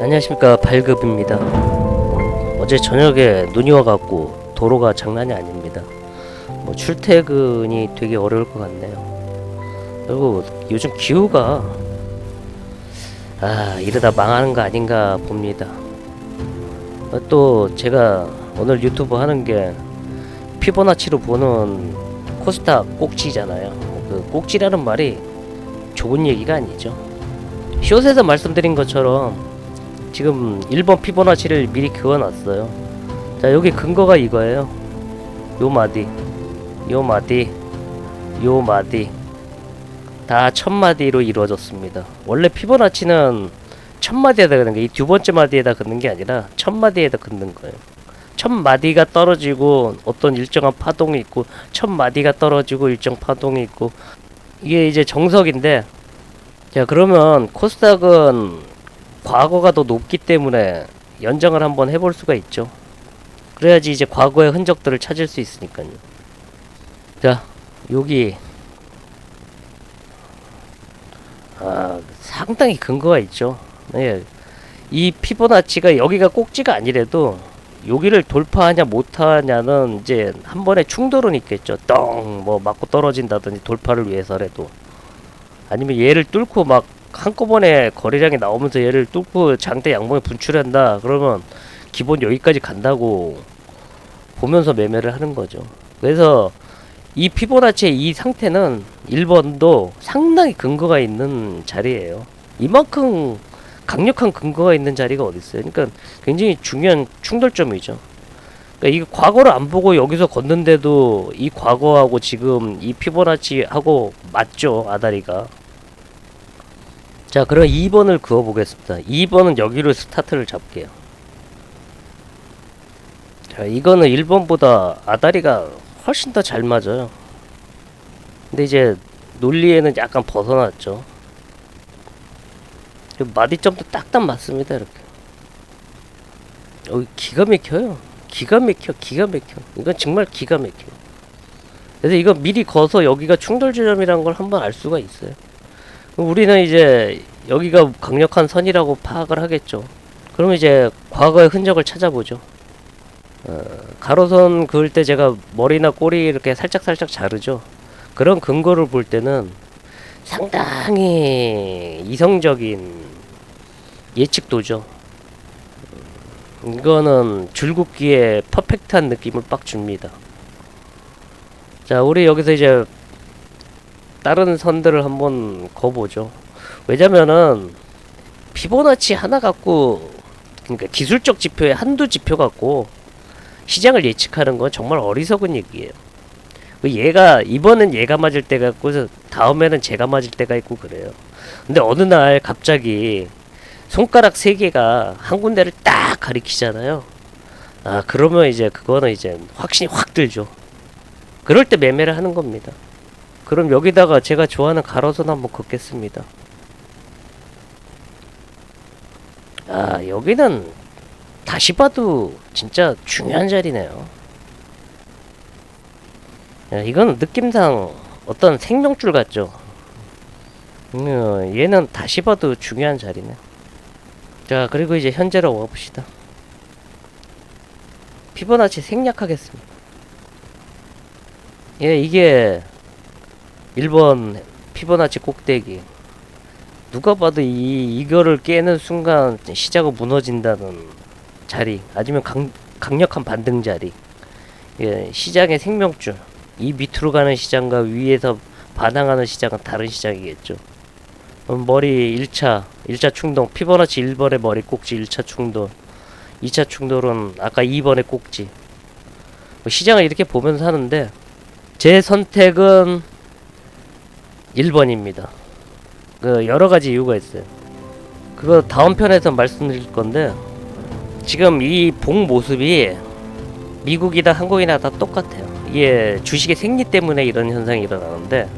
안녕하십니까 발급입니다. 어제 저녁에 눈이 와갖고 도로가 장난이 아닙니다. 뭐 출퇴근이 되게 어려울 것 같네요. 그리고 요즘 기후가 아 이러다 망하는 거 아닌가 봅니다. 어, 또 제가 오늘 유튜브 하는 게 피보나치로 보는 코스타 꼭지잖아요. 그 꼭지라는 말이 좋은 얘기가 아니죠. 숏에서 말씀드린 것처럼 지금 1번 피보나치를 미리 그어놨어요. 자 여기 근거가 이거예요. 요 마디, 요 마디, 요 마디 다 첫 마디로 이루어졌습니다. 원래 피보나치는 첫 마디에다 긋는 게 이 두 번째 마디에다 긋는 게 아니라 첫 마디에다 긋는 거예요. 첫 마디가 떨어지고 어떤 일정한 파동이 있고 첫 마디가 떨어지고 일정 파동이 있고 이게 이제 정석인데 자 그러면 코스닥은 과거가 더 높기 때문에 연장을 한번 해볼 수가 있죠. 그래야지 이제 과거의 흔적들을 찾을 수 있으니까요. 자, 여기 아, 상당히 근거가 있죠. 네. 이 피보나치가 여기가 꼭지가 아니래도 여기를 돌파하냐 못하냐는 이제 한 번에 충돌은 있겠죠. 떵 뭐 맞고 떨어진다든지 돌파를 위해서라도 아니면 얘를 뚫고 막 한꺼번에 거래량이 나오면서 얘를 뚫고 장대 양봉에 분출한다 그러면 기본 여기까지 간다고 보면서 매매를 하는 거죠. 그래서 이 피보나치의 이 상태는 1번도 상당히 근거가 있는 자리예요. 이만큼 강력한 근거가 있는 자리가 어디 있어요? 그러니까 굉장히 중요한 충돌점이죠. 그러니까 이거 과거를 안 보고 여기서 걷는데도 이 과거하고 지금 이 피보나치하고 맞죠 아다리가. 자, 그럼 2번을 그어 보겠습니다. 2번은 여기로 스타트를 잡게요. 자, 이거는 1번보다 아다리가 훨씬 더 잘 맞아요. 근데 이제 논리에는 약간 벗어났죠. 마디점도 딱딱 맞습니다, 이렇게. 어, 기가 막혀요. 기가 막혀, 기가 막혀. 이건 정말 기가 막혀. 그래서 이거 미리 거서 여기가 충돌 지점이라는 걸 한번 알 수가 있어요. 우리는 이제 여기가 강력한 선이라고 파악을 하겠죠. 그러면 이제 과거의 흔적을 찾아보죠. 어, 가로선 그을 때 제가 머리나 꼬리 이렇게 살짝 살짝 자르죠. 그런 근거를 볼 때는 상당히 이성적인 예측도죠. 음, 이거는 줄긋기에 퍼펙트한 느낌을 빡 줍니다. 자, 우리 여기서 이제 다른 선들을 한번 거보죠. 왜냐면은 피보나치 하나 갖고 그러니까 기술적 지표에 한두 지표 갖고 시장을 예측하는 건 정말 어리석은 얘기예요. 그 얘가 이번엔 얘가 맞을 때가 있고 다음에는 제가 맞을 때가 있고 그래요. 근데 어느 날 갑자기 손가락 세 개가 한 군데를 딱 가리키잖아요. 아 그러면 이제 그거는 이제 확신이 확 들죠. 그럴 때 매매를 하는 겁니다. 그럼 여기다가 제가 좋아하는 가로선 한번 긋겠습니다. 아 여기는 다시 봐도 진짜 중요한 자리네요. 야, 이건 느낌상 어떤 생명줄 같죠? 음, 얘는 다시 봐도 중요한 자리네. 자 그리고 이제 현재로 와봅시다. 피보나치 생략하겠습니다. 예, 이게 1번 피보나치 꼭대기. 누가 봐도 이 이거를 깨는 순간 시작은 무너진다는 자리 아니면 강, 강력한 반등 자리. 예, 시장의 생명줄. 이 밑으로 가는 시장과 위에서 반항하는 시장은 다른 시장이겠죠. 음, 머리 1차 1차 충동 피보나치 1번의 머리 꼭지 1차 충돌. 2차 충돌은 아까 2번의 꼭지. 뭐 시장을 이렇게 보면서 하는데 제 선택은 1번입니다. 그 여러 가지 이유가 있어요. 그거 다음 편에서 말씀드릴 건데 지금 이 봉 모습이 미국이나 한국이나 다 똑같아요. 이게 주식의 생리 때문에 이런 현상이 일어나는데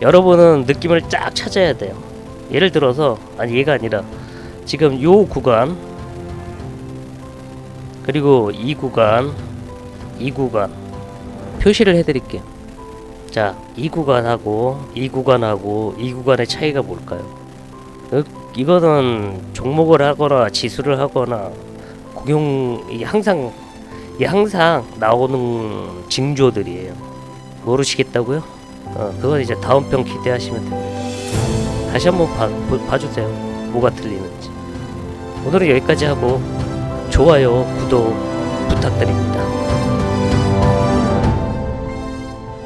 여러분은 느낌을 쫙 찾아야 돼요. 예를 들어서 아니 얘가 아니라 지금 요 구간 그리고 이 구간 이 구간 표시를 해드릴게요. 자, 이 구간하고 이 구간하고 이 구간의 차이가 뭘까요? 어, 이거는 종목을 하거나 지수를 하거나 공용 이 항상 이 항상 나오는 징조들이에요. 모르시겠다고요? 어, 그건 이제 다음 편 기대하시면 됩니다. 다시 한번 봐, 보- 봐주세요. 뭐가 틀리는지. 오늘은 여기까지 하고 좋아요, 구독 부탁드립니다.